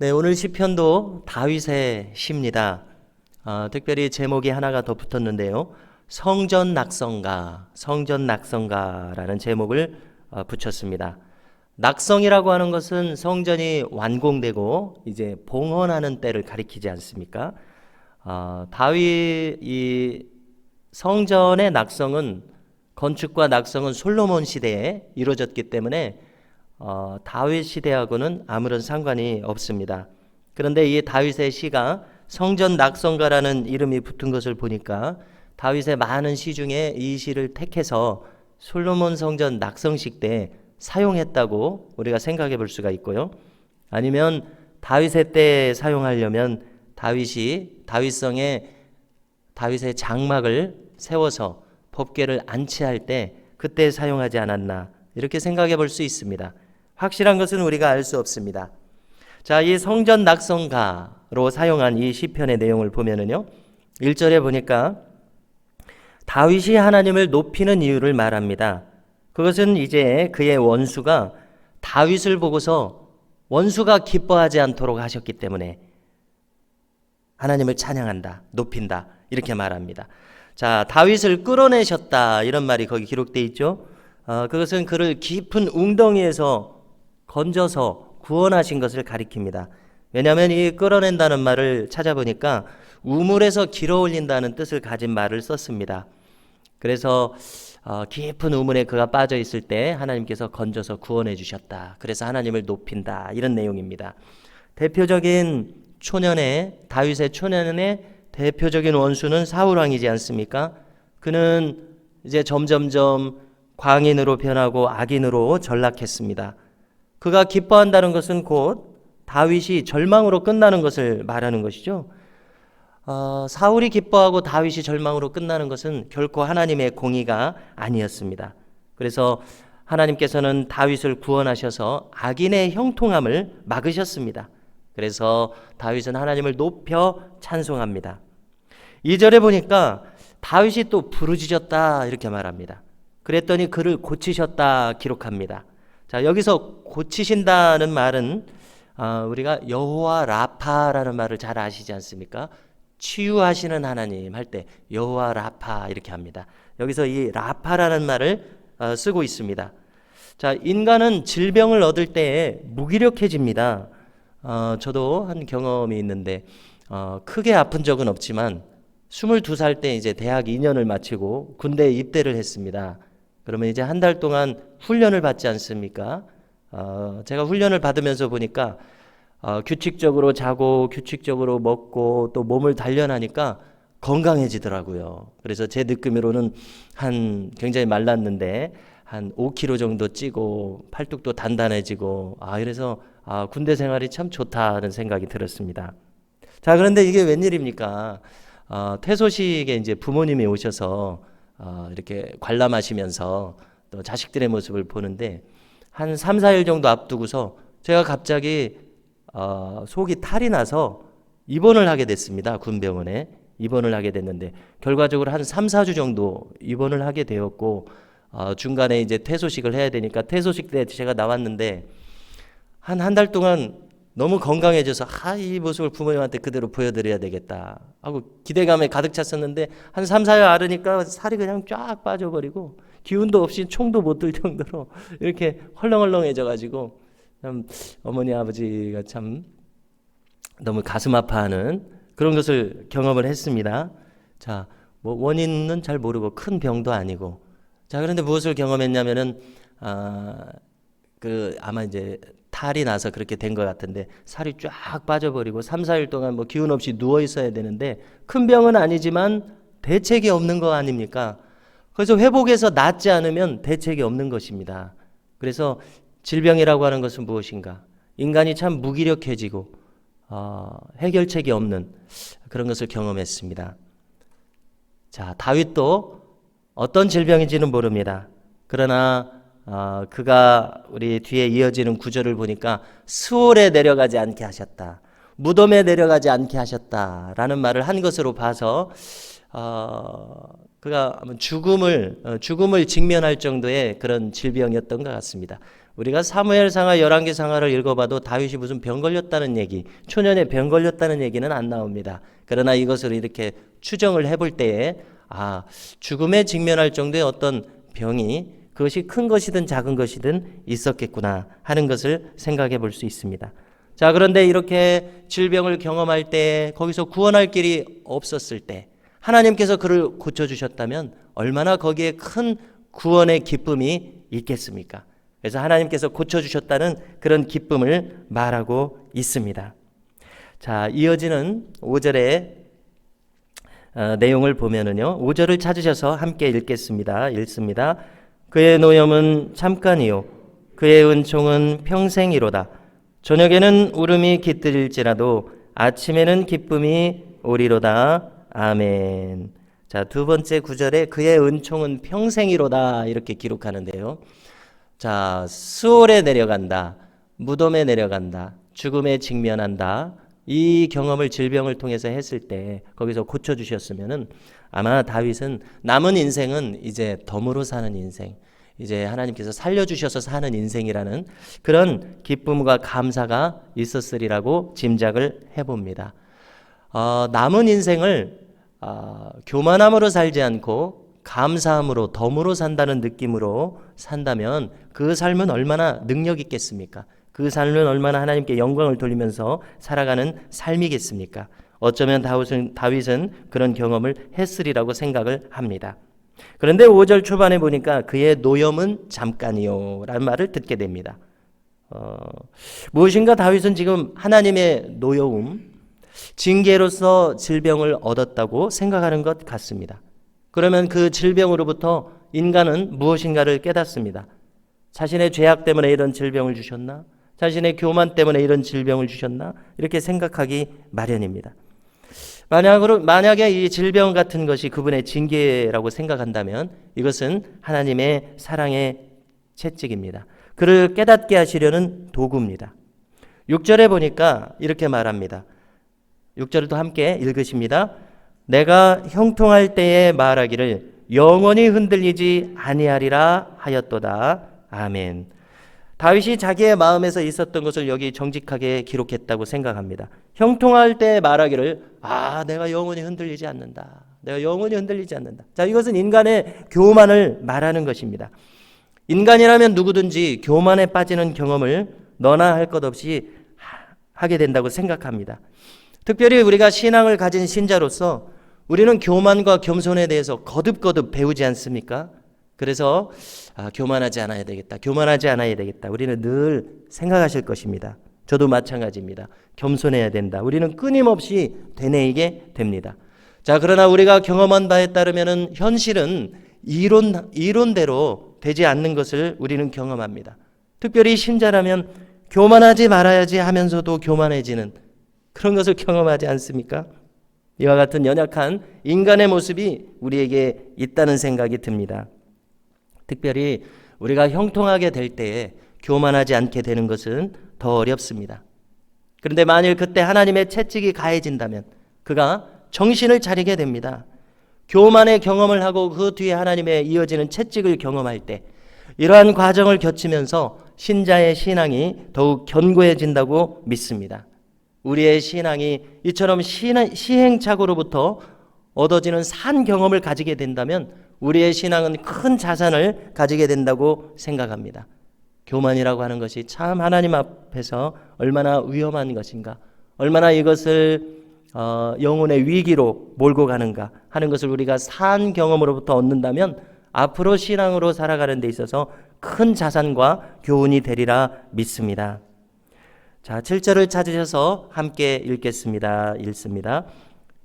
네, 오늘 시편도 다윗의 시입니다. 어, 특별히 제목이 하나가 더 붙었는데요. 성전 낙성가, 성전 낙성가라는 제목을 어, 붙였습니다. 낙성이라고 하는 것은 성전이 완공되고 이제 봉헌하는 때를 가리키지 않습니까? 어, 다윗 이 성전의 낙성은 건축과 낙성은 솔로몬 시대에 이루어졌기 때문에 어, 다윗 시대하고는 아무런 상관이 없습니다. 그런데 이 다윗의 시가 성전 낙성가라는 이름이 붙은 것을 보니까 다윗의 많은 시 중에 이 시를 택해서 솔로몬 성전 낙성식 때 사용했다고 우리가 생각해 볼 수가 있고요. 아니면 다윗의 때 사용하려면 다윗이 다윗성에 다윗의 장막을 세워서 법궤를 안치할 때 그때 사용하지 않았나 이렇게 생각해 볼 수 있습니다. 확실한 것은 우리가 알 수 없습니다. 자, 이 성전 낙성가로 사용한 이 시편의 내용을 보면은요. 1절에 보니까 다윗이 하나님을 높이는 이유를 말합니다. 그것은 이제 그의 원수가 다윗을 보고서 원수가 기뻐하지 않도록 하셨기 때문에 하나님을 찬양한다, 높인다 이렇게 말합니다. 자, 다윗을 끌어내셨다 이런 말이 거기 기록돼 있죠. 어, 그것은 그를 깊은 웅덩이에서 건져서 구원하신 것을 가리킵니다. 왜냐하면 이 끌어낸다는 말을 찾아보니까 우물에서 길어 올린다는 뜻을 가진 말을 썼습니다. 그래서 어, 깊은 우물에 그가 빠져 있을 때 하나님께서 건져서 구원해 주셨다. 그래서 하나님을 높인다. 이런 내용입니다. 대표적인 초년의 다윗의 초년의 대표적인 원수는 사울 왕이지 않습니까? 그는 이제 점점점 광인으로 변하고 악인으로 전락했습니다. 그가 기뻐한다는 것은 곧 다윗이 절망으로 끝나는 것을 말하는 것이죠. 어, 사울이 기뻐하고 다윗이 절망으로 끝나는 것은 결코 하나님의 공의가 아니었습니다. 그래서 하나님께서는 다윗을 구원하셔서 악인의 형통함을 막으셨습니다. 그래서 다윗은 하나님을 높여 찬송합니다. 2절에 보니까 다윗이 또 부르짖었다 이렇게 말합니다. 그랬더니 그를 고치셨다 기록합니다. 자, 여기서 고치신다는 말은 어, 우리가 여호와 라파라는 말을 잘 아시지 않습니까? 치유하시는 하나님 할 때 여호와 라파 이렇게 합니다. 여기서 이 라파라는 말을 어, 쓰고 있습니다. 자, 인간은 질병을 얻을 때에 무기력해집니다. 어, 저도 한 경험이 있는데 어, 크게 아픈 적은 없지만 22살 때 이제 대학 2년을 마치고 군대에 입대를 했습니다. 그러면 이제 한 달 동안 훈련을 받지 않습니까? 어, 제가 훈련을 받으면서 보니까 어, 규칙적으로 자고 규칙적으로 먹고 또 몸을 단련하니까 건강해지더라고요. 그래서 제 느낌으로는 한 굉장히 말랐는데 한 5kg 정도 찌고 팔뚝도 단단해지고 아 그래서 아, 군대 생활이 참 좋다는 생각이 들었습니다. 자 그런데 이게 웬일입니까? 어, 퇴소식에 이제 부모님이 오셔서 어, 이렇게 관람하시면서 또 자식들의 모습을 보는데 한 3, 4일 정도 앞두고서 제가 갑자기 어, 속이 탈이 나서 입원을 하게 됐습니다. 군병원에 입원을 하게 됐는데 결과적으로 한 3, 4주 정도 입원을 하게 되었고 어, 중간에 이제 퇴소식을 해야 되니까 퇴소식 때 제가 나왔는데 한 한 달 동안 너무 건강해져서 아, 이 모습을 부모님한테 그대로 보여드려야 되겠다 하고 기대감에 가득 찼었는데 한 3, 4일 앓으니까 살이 그냥 쫙 빠져버리고 기운도 없이 총도 못 들 정도로 이렇게 헐렁헐렁해져 가지고 참 어머니 아버지가 참 너무 가슴 아파하는 그런 것을 경험을 했습니다. 자, 뭐 원인은 잘 모르고 큰 병도 아니고 자 그런데 무엇을 경험했냐면은 아, 그 아마 이제 탈이 나서 그렇게 된 것 같은데 살이 쫙 빠져버리고 3, 4일 동안 뭐 기운 없이 누워 있어야 되는데 큰 병은 아니지만 대책이 없는 거 아닙니까? 그래서 회복해서 낫지 않으면 대책이 없는 것입니다. 그래서 질병이라고 하는 것은 무엇인가? 인간이 참 무기력해지고 어, 해결책이 없는 그런 것을 경험했습니다. 자, 다윗도 어떤 질병인지는 모릅니다. 그러나 어, 그가 우리 뒤에 이어지는 구절을 보니까 수월에 내려가지 않게 하셨다. 무덤에 내려가지 않게 하셨다라는 말을 한 것으로 봐서 어, 그가 죽음을 어, 죽음을 직면할 정도의 그런 질병이었던 것 같습니다. 우리가 사무엘상하 열왕기상하를 읽어봐도 다윗이 무슨 병 걸렸다는 얘기, 초년에 병 걸렸다는 얘기는 안 나옵니다. 그러나 이것을 이렇게 추정을 해볼 때에 아 죽음에 직면할 정도의 어떤 병이 그것이 큰 것이든 작은 것이든 있었겠구나 하는 것을 생각해 볼 수 있습니다. 자 그런데 이렇게 질병을 경험할 때 거기서 구원할 길이 없었을 때 하나님께서 그를 고쳐 주셨다면 얼마나 거기에 큰 구원의 기쁨이 있겠습니까? 그래서 하나님께서 고쳐 주셨다는 그런 기쁨을 말하고 있습니다. 자, 이어지는 5절의 어, 내용을 보면은요. 5절을 찾으셔서 함께 읽겠습니다. 읽습니다. 그의 노염은 잠깐이요 그의 은총은 평생이로다. 저녁에는 울음이 깃들일지라도 아침에는 기쁨이 오리로다. 아멘. 자, 두 번째 구절에 그의 은총은 평생이로다 이렇게 기록하는데요. 자, 수월에 내려간다. 무덤에 내려간다. 죽음에 직면한다. 이 경험을 질병을 통해서 했을 때 거기서 고쳐 주셨으면은 아마 다윗은 남은 인생은 이제 덤으로 사는 인생, 이제 하나님께서 살려 주셔서 사는 인생이라는 그런 기쁨과 감사가 있었으리라고 짐작을 해 봅니다. 어, 남은 인생을 어, 교만함으로 살지 않고 감사함으로 덤으로 산다는 느낌으로 산다면 그 삶은 얼마나 능력 있겠습니까? 그 삶은 얼마나 하나님께 영광을 돌리면서 살아가는 삶이겠습니까? 어쩌면 다윗은, 다윗은 그런 경험을 했으리라고 생각을 합니다. 그런데 5절 초반에 보니까 그의 노염은 잠깐이요 라는 말을 듣게 됩니다. 어, 무엇인가 다윗은 지금 하나님의 노여움, 징계로서 질병을 얻었다고 생각하는 것 같습니다. 그러면 그 질병으로부터 인간은 무엇인가를 깨닫습니다. 자신의 죄악 때문에 이런 질병을 주셨나? 자신의 교만 때문에 이런 질병을 주셨나? 이렇게 생각하기 마련입니다. 만약으로, 만약에 이 질병 같은 것이 그분의 징계라고 생각한다면 이것은 하나님의 사랑의 채찍입니다. 그를 깨닫게 하시려는 도구입니다. 6절에 보니까 이렇게 말합니다. 6절도 함께 읽으십니다. 내가 형통할 때에 말하기를 영원히 흔들리지 아니하리라 하였도다. 아멘. 다윗이 자기의 마음에서 있었던 것을 여기 정직하게 기록했다고 생각합니다. 형통할 때 말하기를 아, 내가 영원히 흔들리지 않는다. 내가 영원히 흔들리지 않는다. 자, 이것은 인간의 교만을 말하는 것입니다. 인간이라면 누구든지 교만에 빠지는 경험을 너나 할 것 없이 하게 된다고 생각합니다. 특별히 우리가 신앙을 가진 신자로서 우리는 교만과 겸손에 대해서 거듭거듭 배우지 않습니까? 그래서 아, 교만하지 않아야 되겠다. 교만하지 않아야 되겠다. 우리는 늘 생각하실 것입니다. 저도 마찬가지입니다. 겸손해야 된다. 우리는 끊임없이 되뇌이게 됩니다. 자, 그러나 우리가 경험한 바에 따르면은 현실은 이론 이론대로 되지 않는 것을 우리는 경험합니다. 특별히 신자라면 교만하지 말아야지 하면서도 교만해지는 그런 것을 경험하지 않습니까? 이와 같은 연약한 인간의 모습이 우리에게 있다는 생각이 듭니다. 특별히 우리가 형통하게 될 때에 교만하지 않게 되는 것은 더 어렵습니다. 그런데 만일 그때 하나님의 채찍이 가해진다면 그가 정신을 차리게 됩니다. 교만의 경험을 하고 그 뒤에 하나님의 이어지는 채찍을 경험할 때 이러한 과정을 겪으면서 신자의 신앙이 더욱 견고해진다고 믿습니다. 우리의 신앙이 이처럼 시행착오로부터 얻어지는 산 경험을 가지게 된다면 우리의 신앙은 큰 자산을 가지게 된다고 생각합니다. 교만이라고 하는 것이 참 하나님 앞에서 얼마나 위험한 것인가, 얼마나 이것을 어, 영혼의 위기로 몰고 가는가 하는 것을 우리가 산 경험으로부터 얻는다면 앞으로 신앙으로 살아가는 데 있어서 큰 자산과 교훈이 되리라 믿습니다. 자, 7절을 찾으셔서 함께 읽겠습니다. 읽습니다.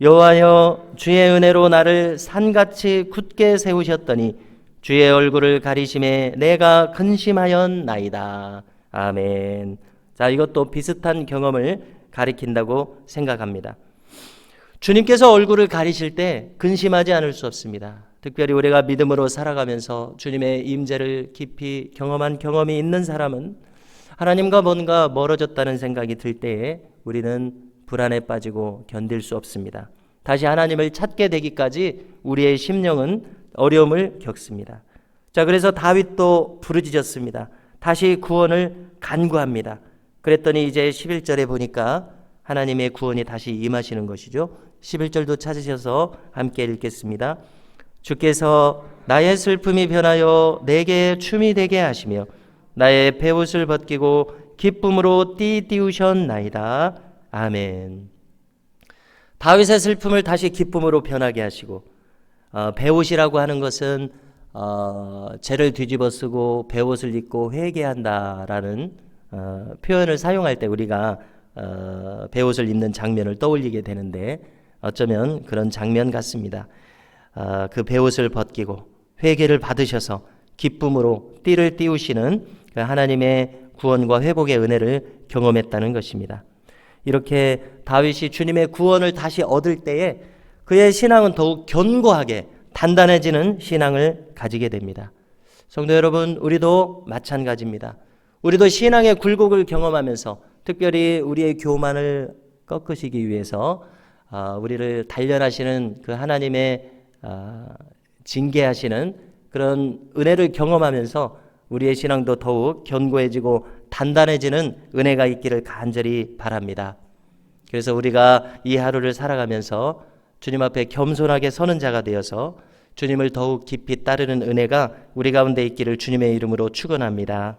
여호와여 주의 은혜로 나를 산같이 굳게 세우셨더니 주의 얼굴을 가리심에 내가 근심하였나이다. 아멘. 자, 이것도 비슷한 경험을 가리킨다고 생각합니다. 주님께서 얼굴을 가리실 때 근심하지 않을 수 없습니다. 특별히 우리가 믿음으로 살아가면서 주님의 임재를 깊이 경험한 경험이 있는 사람은 하나님과 뭔가 멀어졌다는 생각이 들 때에 우리는 불안에 빠지고 견딜 수 없습니다. 다시 하나님을 찾게 되기까지 우리의 심령은 어려움을 겪습니다. 자, 그래서 다윗도 부르짖었습니다. 다시 구원을 간구합니다. 그랬더니 이제 11절에 보니까 하나님의 구원이 다시 임하시는 것이죠. 11절도 찾으셔서 함께 읽겠습니다. 주께서 나의 슬픔이 변하여 내게 춤이 되게 하시며 나의 배옷을 벗기고 기쁨으로 띠띠우셨나이다. 아멘. 다윗의 슬픔을 다시 기쁨으로 변하게 하시고 어, 배옷이라고 하는 것은 어, 죄를 뒤집어 쓰고 배옷을 입고 회개한다라는 어, 표현을 사용할 때 우리가 어, 배옷을 입는 장면을 떠올리게 되는데 어쩌면 그런 장면 같습니다. 어, 그 배옷을 벗기고 회개를 받으셔서 기쁨으로 띠를 띄우시는 그 하나님의 구원과 회복의 은혜를 경험했다는 것입니다. 이렇게 다윗이 주님의 구원을 다시 얻을 때에 그의 신앙은 더욱 견고하게 단단해지는 신앙을 가지게 됩니다. 성도 여러분, 우리도 마찬가지입니다. 우리도 신앙의 굴곡을 경험하면서 특별히 우리의 교만을 꺾으시기 위해서 아, 우리를 단련하시는 그 하나님의 아, 징계하시는 그런 은혜를 경험하면서 우리의 신앙도 더욱 견고해지고 단단해지는 은혜가 있기를 간절히 바랍니다. 그래서 우리가 이 하루를 살아가면서 주님 앞에 겸손하게 서는 자가 되어서 주님을 더욱 깊이 따르는 은혜가 우리 가운데 있기를 주님의 이름으로 축원합니다.